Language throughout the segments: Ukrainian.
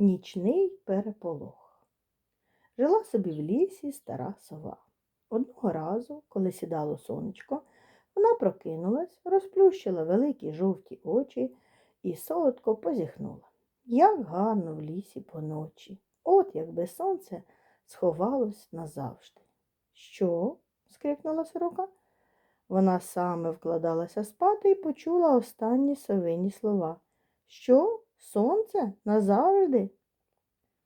Нічний переполох. Жила собі в лісі стара сова. Одного разу, коли сідало сонечко, вона прокинулась, розплющила великі жовті очі і солодко позіхнула. Як гарно в лісі поночі. От якби сонце сховалось назавжди. Що? скрикнула сорока. Вона саме вкладалася спати і почула останні совині слова. Що? Сонце? Назавжди?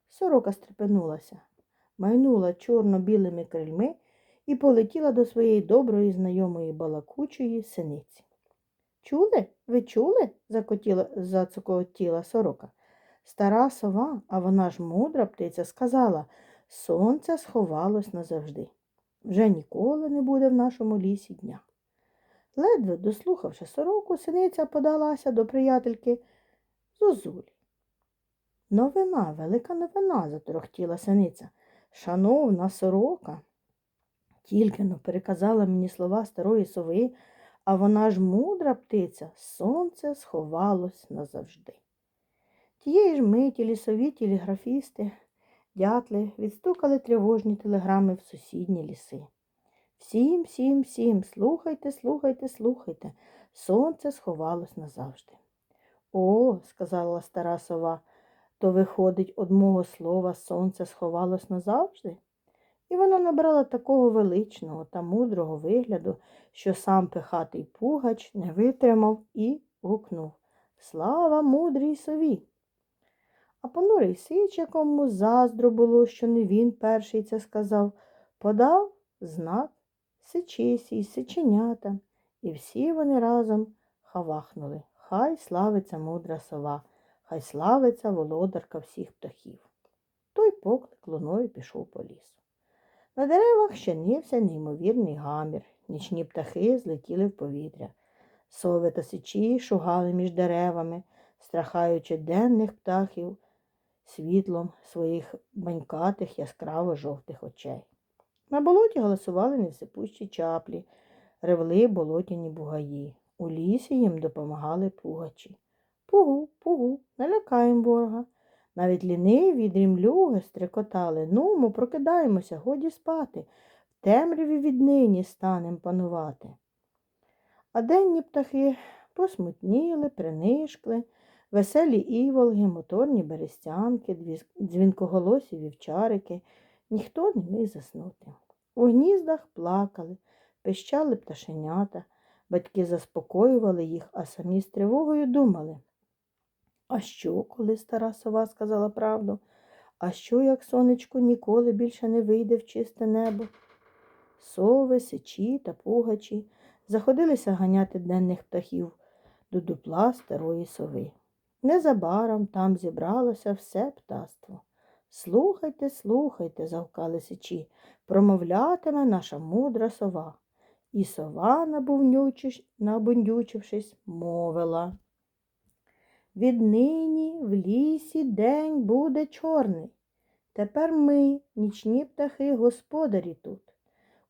Сорока стрепенулася, майнула чорно-білими крильми і полетіла до своєї доброї знайомої балакучої синиці. Чули? Ви чули? закотіла, зацокотіла сорока. Стара сова, а вона ж мудра птиця, сказала сонце сховалось назавжди. Вже ніколи не буде в нашому лісі дня. Ледве дослухавши сороку, синиця подалася до приятельки Зозулі. Новина, велика новина, заторохтіла синиця. Шановна сорока, тільки но переказала мені слова старої сови, а вона ж мудра птиця, сонце сховалось назавжди. Тієї ж миті лісові телеграфісти, дятли відстукали тривожні телеграми в сусідні ліси. Всім, всім, всім, слухайте, слухайте, слухайте, сонце сховалось назавжди. О, сказала стара сова, то виходить, од мого слова сонце сховалось назавжди? І вона набрала такого величного та мудрого вигляду, що сам пихатий пугач не витримав і гукнув Слава мудрій сові! А понурий сич, якому заздро було, що не він перший це сказав, подав знак сичисі сиченята, і всі вони разом хавахнули. Хай славиться мудра сова, хай славиться володарка всіх птахів. Той поклик луною пішов по лісу. На деревах щинився неймовірний гамір, нічні птахи злетіли в повітря. Сови та сичі шугали між деревами, страхаючи денних птахів світлом своїх банькатих яскраво жовтих очей. На болоті голосували невсипущі чаплі, ревли болотяні бугаї. У лісі їм допомагали пугачі. Пугу, пугу, не лякаємо ворога. Навіть ліниві дрімлюги стрекотали. Нумо, прокидаємося, годі спати. В темряві віднині станем панувати. А денні птахи посмутніли, принишкли, веселі іволги, моторні берестянки, дзвінкоголосі вівчарики. Ніхто не міг заснути. У гніздах плакали, пищали пташенята. Батьки заспокоювали їх, а самі з тривогою думали. А що, коли стара сова сказала правду? А що, як сонечко ніколи більше не вийде в чисте небо? Сови, сичі та пугачі заходилися ганяти денних птахів до дупла старої сови. Незабаром там зібралося все птаство. Слухайте, слухайте, завкали сичі, промовлятиме наша мудра сова. І сова, набундючившись, мовила. Віднині в лісі день буде чорний. Тепер ми, нічні птахи, господарі тут.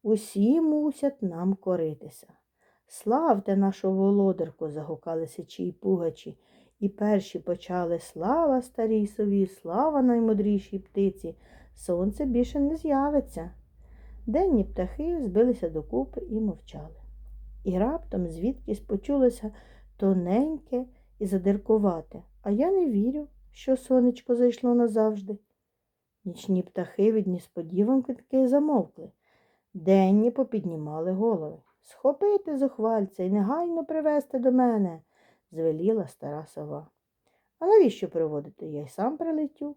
Усі мусять нам коритися. Славте нашу володарку, загукали сичі й пугачі, і перші почали слава старій сові, слава наймудрішій птиці. Сонце більше не з'явиться. Денні птахи збилися докупи і мовчали. І раптом звідкись почулося тоненьке і задиркувате, а я не вірю, що сонечко зайшло назавжди. Нічні птахи від несподіванки замовкли. Денні попіднімали голови. Схопити зухвальця і негайно привезти до мене, звеліла стара сова. А навіщо приводити? Я й сам прилетю.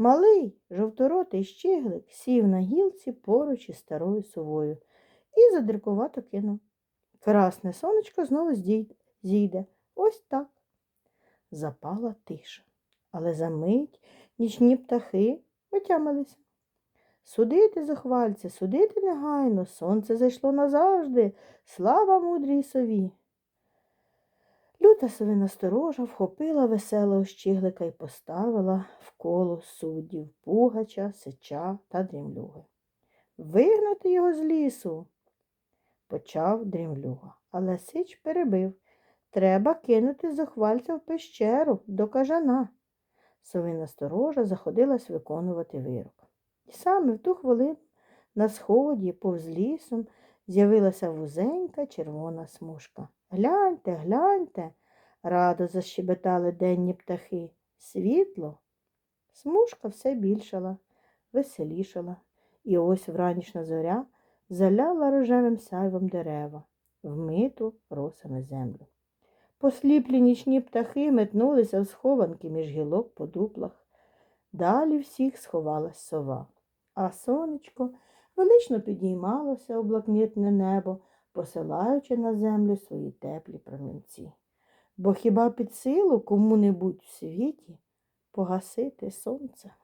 Малий, жовторотий щиглик сів на гілці поруч із старою совою і задиркувато кинув. Красне сонечко знову зійде. Ось так. Запала тиша, але за мить нічні птахи отямилися. Судити, зухвальце, судити негайно, сонце зайшло назавжди. Слава мудрій сові. Люта совина сторожа вхопила веселого щиглика і поставила в коло суддів пугача, сича та дрімлюги. Вигнати його з лісу, почав дрімлюга, але сич перебив. Треба кинути зухвальця в пещеру до кажана. совина сторожа заходилась виконувати вирок. І саме в ту хвилину на сході, повз лісом, з'явилася вузенька червона смужка. Гляньте, гляньте, радо защебетали денні птахи. Світло. Смужка все більшала, веселішала, і ось вранішня зоря заляла рожевим сяйвом дерева, вмиту росами землю. Посліплі нічні птахи метнулися в схованки між гілок по дуплах. Далі всіх сховалась сова, а сонечко велично підіймалося у блакитне небо, посилаючи на землю свої теплі промінці. Бо хіба під силу кому-небудь в світі погасити сонце?